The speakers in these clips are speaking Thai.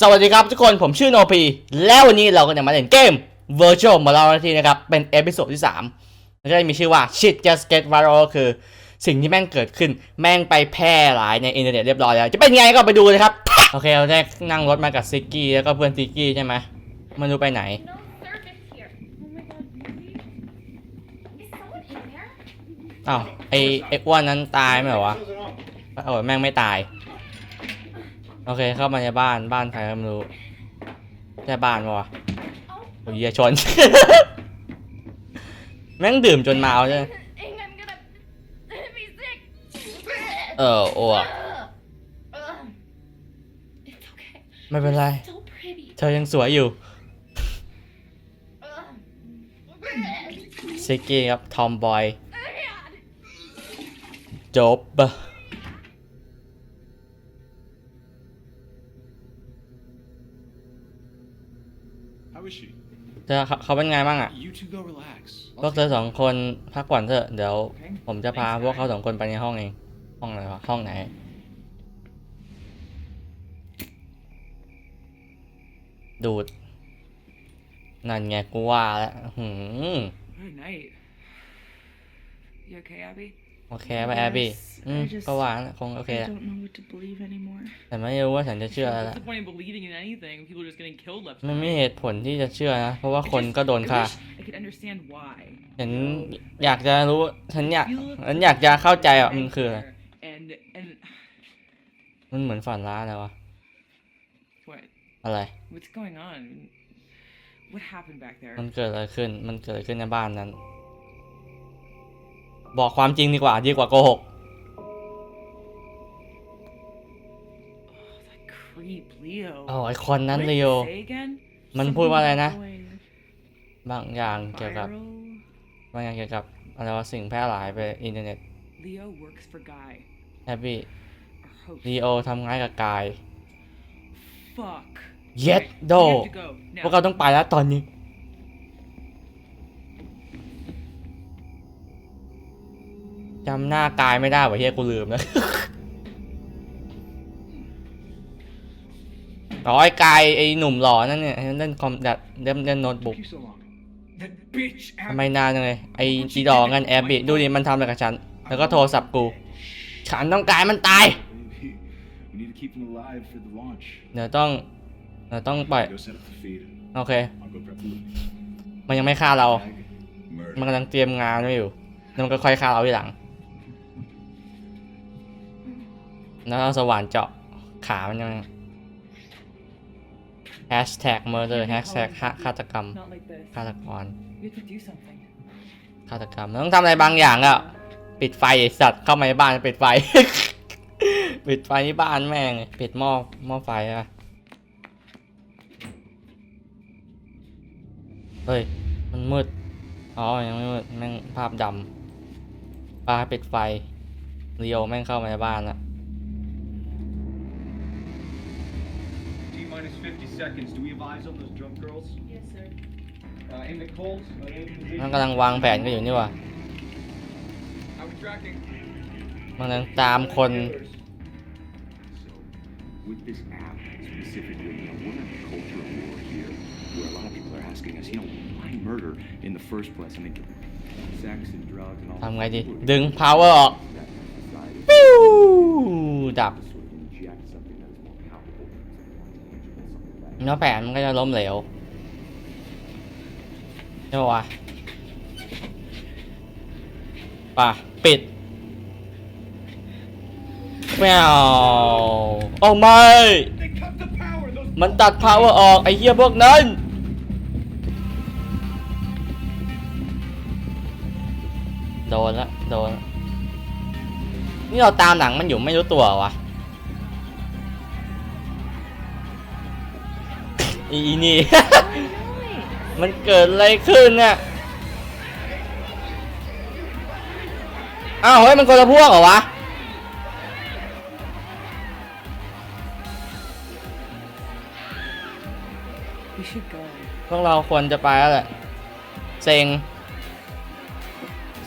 สวัสดีครับทุกคนผมชื่อโนพีแล้ววันนี้เราก็จะมาเล่นเกม Virtual Morality นะครับ เป็นเอพิโซดที่3แล้วก็จะมีชื่อว่า Shit Just Get Viral ก็คือสิ่งที่แม่งเกิดขึ้นแม่งไปแพร่หลายในอินเทอร์เน็ตเรียบร้อยแล้ว จะเป็นไงก็ไปดูเลยครับ โอเคเราได้นั่งรถมากับซิกกี้แล้วก็เพื่อนซิกกี้ใช่ไหมไมันรู้ไปไหน No service here. Oh my god, really? Is someone in there? อ้าวไอไออ้วนนั้นตายไหมเหรอวะโอ้ยแม่งไม่ตาย โอเคเข้ามาในบ้านบ้านใครก็ไม่รู้ใช่บ้านปะวะ Oh, โอ้ยเหี้ยชน แม่งดื่มจนเมาใช่ไหม and I'm gonna be sick. เอออ้วก Ugh. It's okay. ไม่เป็นไร So pretty. เธอยังสวยอยู่ Ugh. ซิกกี้ครับ ทอมบอย God. จบ How เธอเขาเป็นไงบ้างอะ พวกเธอสองคนพักผ่อนเถอะ เดี๋ยว ผมจะพาพวกเขาสองคนไปในห้องเอง ห้องไหนวะ ห้องไหน ดูด นั่นไงกูว่าแล้วหืม You okay, Abby? โอเคไปแอบบี้ Yes, อืม I just- ก็ว่านะคงโอเค I แหละ don't know what to believe anymore. แต่ไม่รู้ว่าฉันจะเชื่ออะไร What's ละ the point of believing in anything? People are just getting killed left มัน and ไม่ right. เหตุผลที่จะเชื่อนะ เพราะว่า I คน just- ก็โดน I ฆ่า wish I could understand why. ฉันอยากจะรู้ ฉันอยาก You look ฉันอยากจะเข้าใจอะ มันคืออะไร there, And and มันเหมือนฝันร้ายเลยวะ what? อะไร What's going on? What happened back there? มันเกิดอะไรขึ้น มันเกิดอะไรขึ้นในบ้านนั้น บอกความจริงดีกว่าดีกว่าโกหก Oh, that creep, Leo. โอ้ไอคนนั้น What เล did โอ he say again? มันพูดว่าอะไรนะ Something about going บางอย่างเกี่ยวกับ viral? บางอย่างเกี่ยวกับอะไรวะสิ่งแพร่หลายไปอินเทอร์เน็ต Leo works for Guy, แฮปปี้ our host. ลีโอทำงานกับกาย Fuck. เย็ด Okay, โด we have to go พวก now. เราต้องไปแล้วตอนนี้ จำหน้ากายไม่ได้วะเฮียกูลืมแล้อ๋อไอ้กายไอ้หนุ่มหล่อนั่นเนี่ยเล่นคอมดัดเล่นเล่นโน้ตบุ๊กทำไมนานจังเลยไอ้จีดองันแอบบิดูดิมันทำอะไรกับฉัน แล้วก็โทรศัพท์กู ฉันต้องการมันตายเดี๋ยวต้องเดี๋ยวต้องปล่อยโอเค มันยังไม่ฆ่าเรา มันกำลังเตรียมงานไว้อยู่แล้วมันก็ค่อยฆ่าเราทีหลัง แล้วเอาสว่านเจาะขามันยัง hashtag murder hashtag ฆาตกรรม Not like this. ฆาตกร We have to do something. ฆาตกรรมเราต้องทำอะไรบางอย่างอะปิดไฟไอ้สัตว์เข้ามาในบ้านปิดไฟ ปิดไฟที่บ้านแม่งเลยปิดหม้อหม้อไฟอะเฮ้ย มันมืด อ๋อ ยังไม่มืด แม่งภาพดำปลาปิดไฟเรียวแม่งเข้ามาในบ้านละ seconds. Do we have eyes on those drunk girls? Yes, sir. Uh, aim the Coles. Uh, aim the มันกำลังวางแผนกันอยู่นี่หว่ะ How we tracking? มันกำลังตามคน So, with this app specifically, you know, we're in a culture of war here where a lot of people are asking us, you know, why murder in the first place? I mean, sex and drugs and all ทำไงดี People ดึง power ออก that society ปิ้วดับ to แล้วแผนมันก็จะล้มเหลวใช่ปะวะป่ะ ปิดแมวโอ้ไม่ มันตัด power ออก ไอ้เหี้ยพวกนั้น โดนละ โดนละนี่เราตามหนังมันอยู่ไม่รู้ตัววะ อีอีนี่ มันเกิดอะไรขึ้นเนี่ยอ้าวเฮ้ยมันคนละพวกเหรอวะ We should go. พวกเราควรจะไปแล้วแหละเซ็ง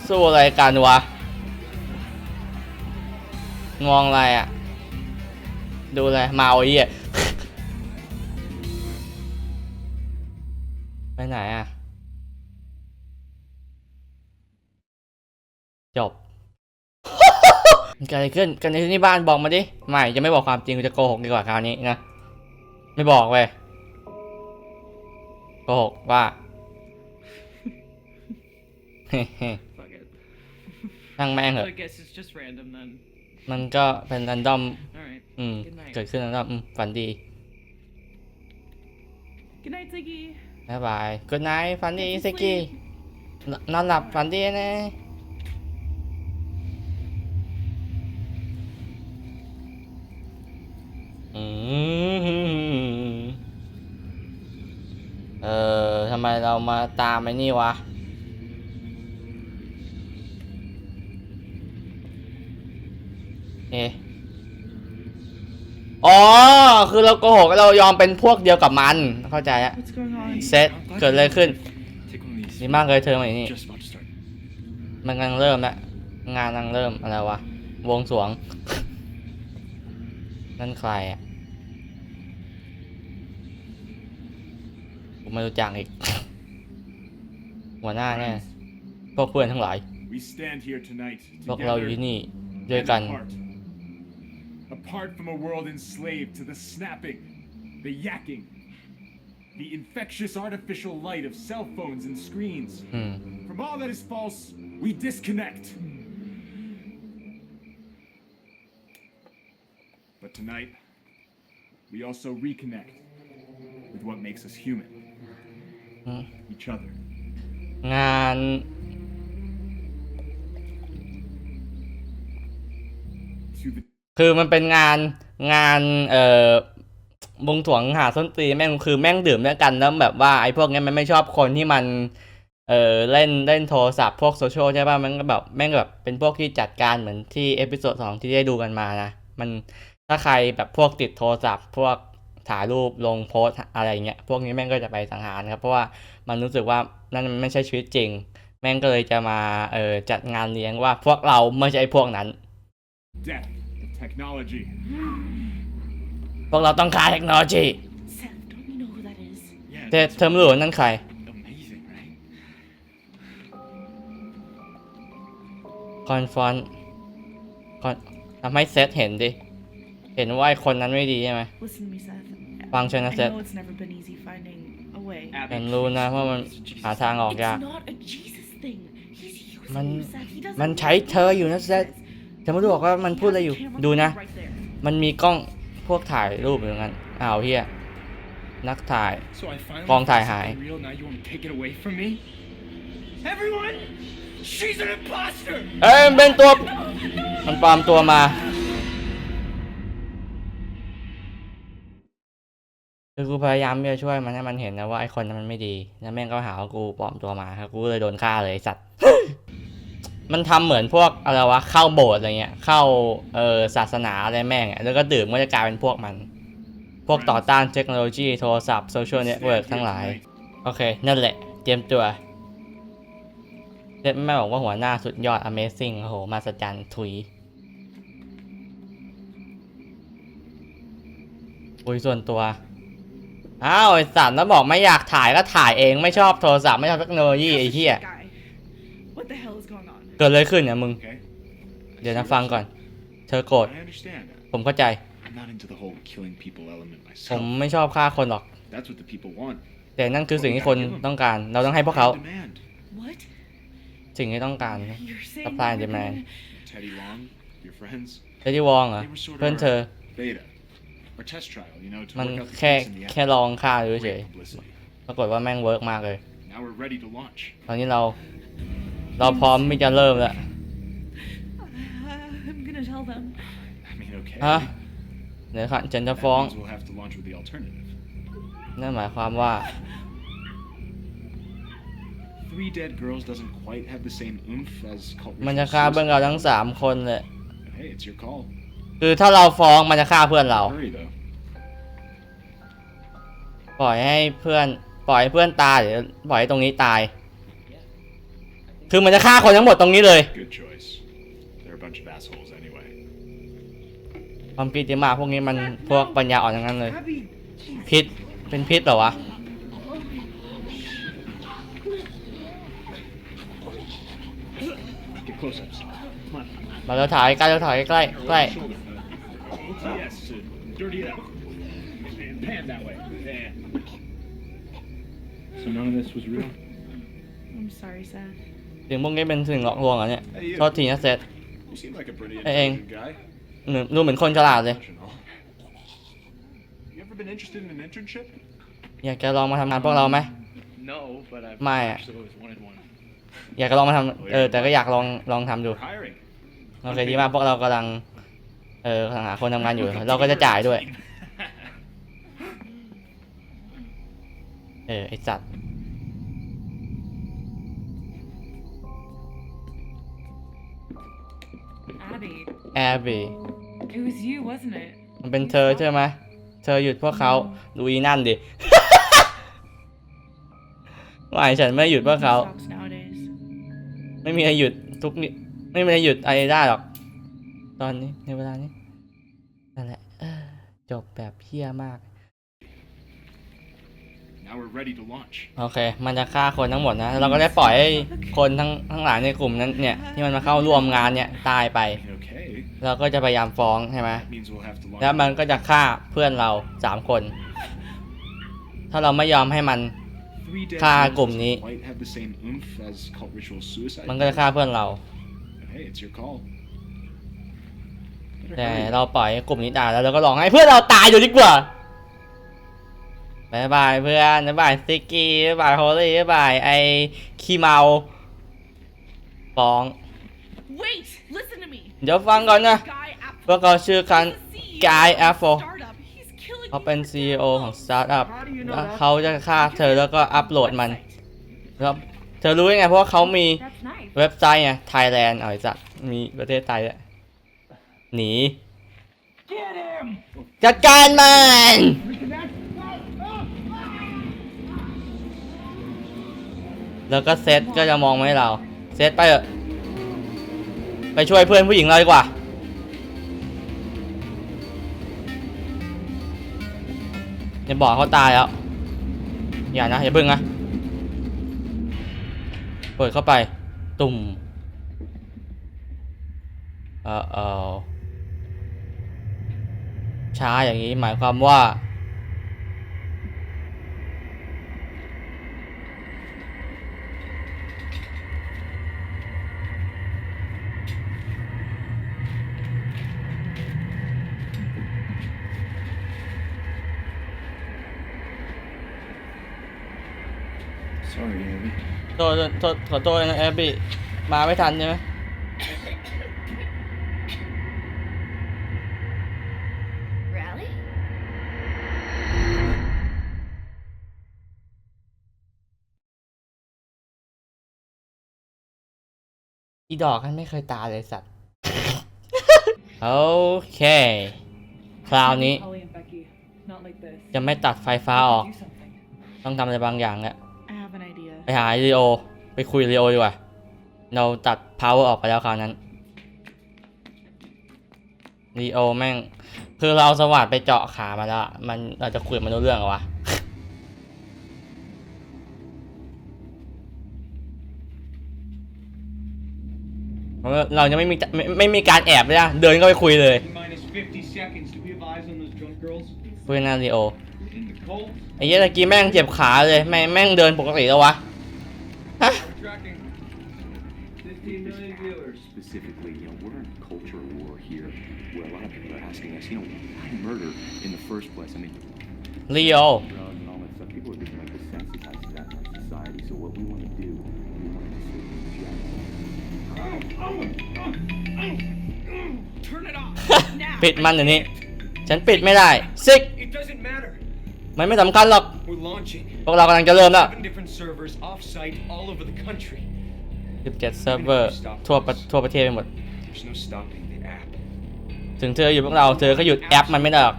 สู้อะไรกันวะ งองอะไรอะ ดูอะไรเมาไอ้เหี้ย ไปไหนอะ จบมันเกิดอะไรขึ้นกันในที่บ้านบอกมาดิ ไม่จะไม่บอกความจริงกูจะโกหกดีกว่าคราวนี้นะ ไม่บอกเว้ยโกหกว่า Fuck it. ช่างแม่งเหอะ I guess it's just random then. มันก็เป็นรันดอม Alright. อืม Good night. เกิดขึ้นรันดอมอืมฝันดี Good night, Ziggy. บ๊ายบายกูไนท์ฝันดีสกี้นนอนหลับฝันดีนะอืมเออทำไมเรามาตามไอ้นี่วะเอะ อ๋อ คือเราโกหกเรายอมเป็นพวกเดียวกับมัน เข้าใจแล้ว What's going on? เซตเกิดอะไรขึ้น Take one of these. ดีมากเลยเธอมาอย่างนี้ Just about to start. มันกำลังเริ่มแล้วงานกำลังเริ่มอะไรวะ วงสรวง นั่นใครอะผมไม่รู้จักอีก หัวหน้าแน่พวกเพื่อนทั้งหลาย We stand here tonight พวกเราอยู่ together ที่นี่ ด้วยกัน and apart. apart from a world enslaved to the snapping, the yacking, the infectious artificial light of cell phones and screens. Hmm. From all that is false, we disconnect. But tonight, we also reconnect with what makes us human hmm. each other. And to the คือมันเป็นงานงานเอ่อวงสวงหาส้นตีนแม่งคือแม่งดื่มด้วยกันแล้วแบบว่าไอ้พวกเนี้ยมันไม่ชอบคนที่มันเออเล่นเล่นโทรศัพท์พวกโซเชียลใช่ป่ะมันก็แบบแม่งแบบเป็นพวกที่จัดการเหมือนที่เอพิโซดสองที่ได้ดูกันมานะมันถ้าใครแบบพวกติดโทรศัพท์ พวกถ่ายรูปลงโพสอะไรเงี้ยพวกนี้แม่งก็จะไปสังหารครับเพราะว่ามันรู้สึกว่านั่นมันไม่ใช่ชีวิตจริง แม่งก็เลยจะมาเออจัดงานเลี้ยงว่าพวกเราไม่ใช่พวกนั้น death technology. พวกเราต้องการเทคโนโลยี Seth, don't you know who that is? Yeah. แต่ that's เธอไม่รู้ว่านั่นใคร amazing, right? คอนฟอนคอนทำให้เซตเห็นดิ เห็นว่าไอ้คนนั้นไม่ดีใช่ไหม Listen to me, Seth. ฟังฉัน I นะเซต know it's never been easy finding a way. ฉันรู้นะว่ามันหาทางออกยาก It's not a Jesus thing. He's using มัน you, Seth. He doesn't มัน know ใช้เธออยู่นะเซต จะไม่รู้บอกว่ามันพูดอะไรอยู่ ดูนะ Right there. มันมีกล้องพวกถ่ายรูปอยู่งั้นอ้าวเฮียนักถ่าย So I finally Bong found tai hai. something real. Now you want to take it away from me? Everyone, she's an imposter. เอ้ยมันเป็นตัว มันปลอมตัวมาคือกูพยายามที่จะช่วยมันให้มันเห็นนะว่าไอ้คนนั้นมันไม่ดี แล้วแม่งก็หาว่ากูปลอมตัวมาครับกูเลยโดนฆ่าเลยไอ้สัตว์ มันทำเหมือนพวกอะไรวะเข้าโบสถ์อะไรเงี้ย เข้าเออศาสนาอะไรแม่งแล้วก็ดื่มก็จะกลายเป็นพวกมัน พวกต่อต้านเทคโนโลยีโทรศัพท์โซเชียลเน็ตเวิร์กทั้งหลาย โอเค นั่นแหละ เตรียมตัวเด็ดแม่บอกว่าหัวหน้าสุดยอด Amazing โอ้โห มาสจันถุยคุยส่วนตัวอ้าวไอสัตว์แล้วบอกไม่อยากถ่ายก็ถ่ายเองไม่ชอบโทรศัพท์ไม่ชอบเทคโนโลยีไอ้เหี้ย Guy. What the hell is going on? เกิดอะไรขึ้นเนี่ยมึง Okay. เดี๋ยวนะฟังก่อน เธอโกรธ I understand. ผมเข้าใจ I'm not into the whole killing people element ผม myself. ไม่ชอบฆ่าคนหรอก That's what the people want. แต่นั่นคือสิ่งที่คนต้องการ เราต้องให้พวกเขา Supply and demand. What? สิ่งที่ต้องการ You're saying Supply and we're demand. gonna- Teddy Long, your friends, เจดี้วองเหรอ they were sort of เพื่อนเธอ our beta or test trial, you know, to มัน work out the แค่ kinks in the แค่ app. ลองฆ่าดูเฉย Great publicity. ปรากฏว่าแม่งเวิร์กมากเลย Now we're ready to launch. ตอนนี้เรา เราพร้อมที่จะเริ่มแล้ว Uh, I'm gonna tell them. I mean, okay. ฮะ เดี๋ยวค่ะฉันจะ That ฟ้อง means we'll have to launch with the alternative. นั่นหมายความว่า Three dead girls doesn't quite have the same oomph as cult มัน ritual จะฆ่าเพื่อน suicide. เราทั้งสามคนเลย But hey, it's your call. คือถ้าเราฟ้องมันจะฆ่าเพื่อนเรา Hurry though. ปล่อยให้เพื่อน ปล่อยให้เพื่อนตายหรือปล่อยให้ตรงนี้ตาย คือมันจะฆ่าคนทั้งหมดตรงนี้เลย Good choice. They're a bunch of assholes anyway. ความปีติมาพวกนี้มันพวกปัญญาอ่อนทั้งนั้นเลย Abby, พิษเป็นพิษเหรอวะ Get close up. Come on. เราจะถอยใกล้เราถอยใกล้ใกล้ Shoulder. Yes. Dirty it up. And pan that way. Yeah. So none of this was real? I'm sorry, Seth. สิ่งพวกนี้เป็นสิ่งหลอกลวงเหรอเนี่ย Hey, you. โทษทีนะเซต You seem like a pretty Hey, hey. intelligent guy. เหมือนดูเหมือนคนฉลาดเลย Much and all. You ever been interested in an internship? อยากจะลองมาทำงานพวกเราไหม No, but I've My- actually always wanted one. อยากจะลองมาทำเออแต่ก็อยากลองลองทำดู We're hiring. โอเคดีมากพวกเรากำลังเออกำลังหาคนทำงานอยู่ เราก็จะจ่ายด้วย เออไอสัตว์ Abby, แอร์บี it was you, wasn't it? มันเป็นเธอใช่ไหมเธอหยุดพวกเขาดูอีนั่นดิไม่ฉันไม่หยุดพวกเขา Stocks nowadays. ไม่มีใครหยุดทุกนิไม่มีใครหยุดอะไรได้หรอก ตอนนี้ในเวลานี้นั่นแหละเออจบแบบเพี้ยมาก Now we're ready to launch. โอเค มันจะฆ่าคนทั้งหมดนะเราก็ได้ปล่อยให้คนทั้งทั้งหลายในกลุ่มนั้นเนี่ยที่มันมาเข้าร่วมงานเนี่ยตายไป Okay. เราก็จะพยายามฟ้องใช่ไหม That means we'll have to launch. แล้วมันก็จะฆ่าเพื่อนเราสามคน ถ้าเราไม่ยอมให้มัน Three dead ฆ่า humans กลุ่มนี้ doesn't quite have the same oomph as cult ritual suicide. มันก็จะฆ่าเพื่อนเรา But hey, it's your call. Better แต่ hurry. เราปล่อยให้กลุ่มนี้ตายแล้วเราก็ลองให้เพื่อนเราตายอยู่ดีกว่า บายบายเพื่อนบายบายซิกกี้บายบายโฮลี่บายบายไอขี้เมาฟ้อง Wait! Listen to me! เดี๋ยวฟังก่อนนะ Guy Apfel. พวกเขาชื่อคัน He's the CEO Guy of a Apfel startup. He's killing เขาเป็น people. CEO ของสตาร์ทอัพ How do you know แล้ว that? เขาจะฆ่าเธอแล้วก็อัพโหลดมัน Website. แล้วเธอรู้ยังไง เพราะว่าเขามี That's nice. เว็บไซต์ไง Thailand เอาไอ้สัตว์มีประเทศไทยด้วยหนีจัดการมัน แล้วก็เซตก็จะมองไม่ให้เรา เซตไปเถอะไปช่วยเพื่อนผู้หญิงเราดีกว่า อย่าบอกเขาตายแล้ว อย่านะ อย่าเพิ่งนะ เปิดเข้าไป ตุ่มเออเออช้าอย่างนี้หมายความว่า Sorry, Abby. โทษโทษขอโทษนะแอบบี้มาไม่ทันใช่ไหม Rally? อีดอกกันไม่เคยตายเลยสัตว์ โอเค คราวนี้ Holly and Becky, not like this. จะไม่ตัดไฟฟ้าออก Do something. ต้องทำอะไรบางอย่างแหละ หาลีโอ ไปคุยลีโอดีกว่า เราตัด power ออกไปแล้วคราวนั้นลีโอแม่ง คือเราสวัสดไปเจาะขามาแล้วมันเราจะคุยมันรู้เรื่องเหรอวะเราะเรายังไม่มีไม่ไม่มีการแอบเลยนะเดินก็ไปคุยเลยคุยนาลีโอไอ้เหี้ยตะกี้แม่งเจ็บขาเลยแม่งแม่งเดินปกติแล้ววะ Specifically, you know, we're in a culture war here where a lot of people are asking us, you know, why murder in the first place? I mean, ลีโอ drugs and all that stuff, people are getting like desensitized to that in our society. So what we want to do, we want to Turn it off! ปิดมันเดี๋ยวนี้ ฉันปิดไม่ได้ซิก It doesn't matter. มันไม่สำคัญหรอก We're launching. It พวกเรากำลังจะเริ่มแล้ว Seven different servers off-site all over the country. 17เซิร์ฟเวอร์ทั่วประทั่วประเทศไปหมด There's no stopping the app. ถึงเธออยู่พวกเราเธอก็หยุดแอปมันไม่ได้หรอก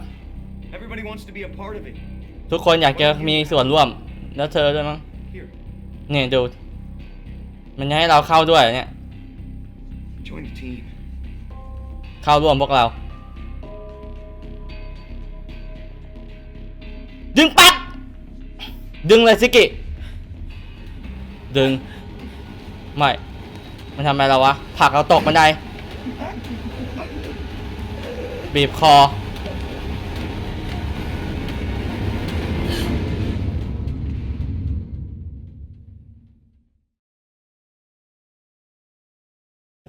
Everybody wants to be a part of it. ทุกคนอยากจะมีส่วนร่วม แล้วเธอด้วยมั้ง Here, เนี่ยดู มันจะให้เราเข้าด้วยเนี่ย join the team. เข้าร่วมพวกเรา ดึงปัด ดึงเลยซิกิดึง ไม่ มันทำอะไรเราวะผลักเราตกบันได บีบคอ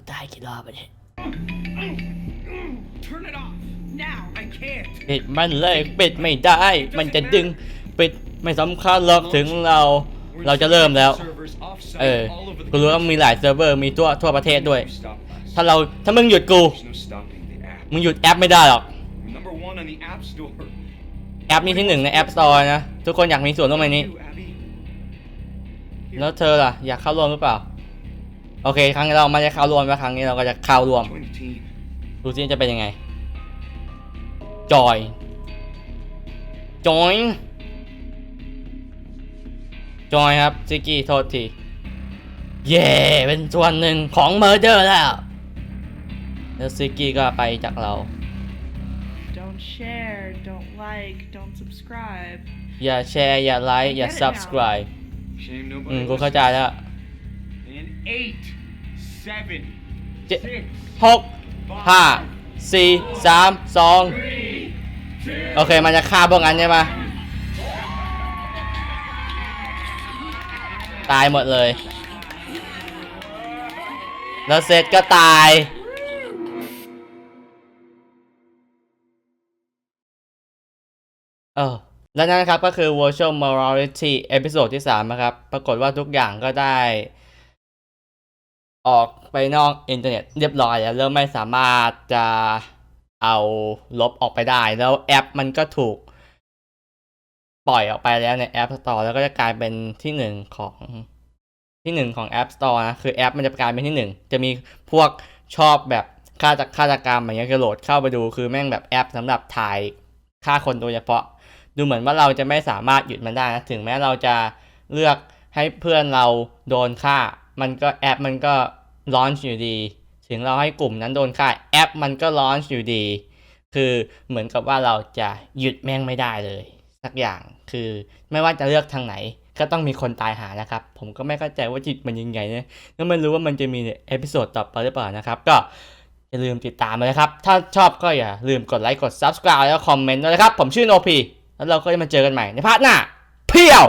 ได้กี่รอบไปเนี่ย Turn it off! Now! I can't! ปิดมันเลยปิดไม่ได้ มันจะดึงปิด ไม่สำคัญหรอกถึงเราเราจะเริ่มแล้ว เออ กูรู้ว่ามีหลายเซิร์ฟเวอร์มีทั่วทั่วประเทศด้วย ถ้าเราถ้ามึงหยุดกู มึงหยุดแอปไม่ได้หรอก แอปนี้ที่หนึ่งในแอปสตอร์นะ ทุกคนอยากมีส่วนร่วมในนี้ แล้วเธอล่ะ อยากเข้าร่วมหรือเปล่า โอเค ครั้งนี้เราไม่ได้เข้าร่วมแล้วครั้งนี้เราก็จะเข้าร่วม ดูซิจะเป็นยังไง จอย จอย จอยครับซิกกี้โทษทีเย่เป็นส่วนหนึ่งของเมอร์เดอร์แล้วแล้วซิกกี้ก็ไปจากเรา Don't share, don't like, don't subscribe. อย่าแชร์อย่าไลค์อย่า subscribe Shame อื nobody มกูเข้าใจ listens. แล้ว In eight, seven, เจ็ด six, หกห้าสี่สามสองโอเค มันจะฆ่าพวกนั้นใช่ไหม ตายหมดเลย แล้วเซตก็ตายเออและนั่นนะครับก็คือ Virtual Morality เอพิโซดที่ 3 นะครับ ปรากฏว่าทุกอย่างก็ได้ ออกไปนอกอินเทอร์เน็ตเรียบร้อยแล้วแล้วไม่สามารถจะเอาลบออกไปได้ แล้วแอปมันก็ถูก ปล่อยออกไปแล้วใน App Store แล้วก็จะกลายเป็นที่หนึ่งของที่หนึ่งของ App Store นะ คือแอปมันจะกลายเป็นที่หนึ่งจะมีพวกชอบแบบฆาตฆาตกรรมอย่างเงี้ยก็โหลดเข้าไปดูคือแม่งแบบแอปสำหรับถ่ายฆ่าคนโดยเฉพาะ ดูเหมือนว่าเราจะไม่สามารถหยุดมันได้นะถึงแม้เราจะเลือกให้เพื่อนเราโดนฆ่า มันก็แอปมันก็ลอนช์อยู่ดี ถึงเราให้กลุ่มนั้นโดนฆ่าแอปมันก็ลอนช์อยู่ดี คือเหมือนกับว่าเราจะหยุดแม่งไม่ได้เลย สักอย่าง คือไม่ว่าจะเลือกทางไหน ก็ต้องมีคนตายหานะครับ ผมก็ไม่เข้าใจว่าจิตมันยังไงเนี่ยแล้วไม่รู้ว่ามันจะมีเอพิโซดต่อไปหรือเปล่านะครับ ก็อย่าลืมติดตามเลยนะครับ ถ้าชอบก็อย่าลืมกดไลค์กด subscribe แล้วคอมเมนต์ด้วยนะครับ ผมชื่อโนพีแล้วเราก็จะมาเจอกันใหม่ในพาร์ทหน้าเพียว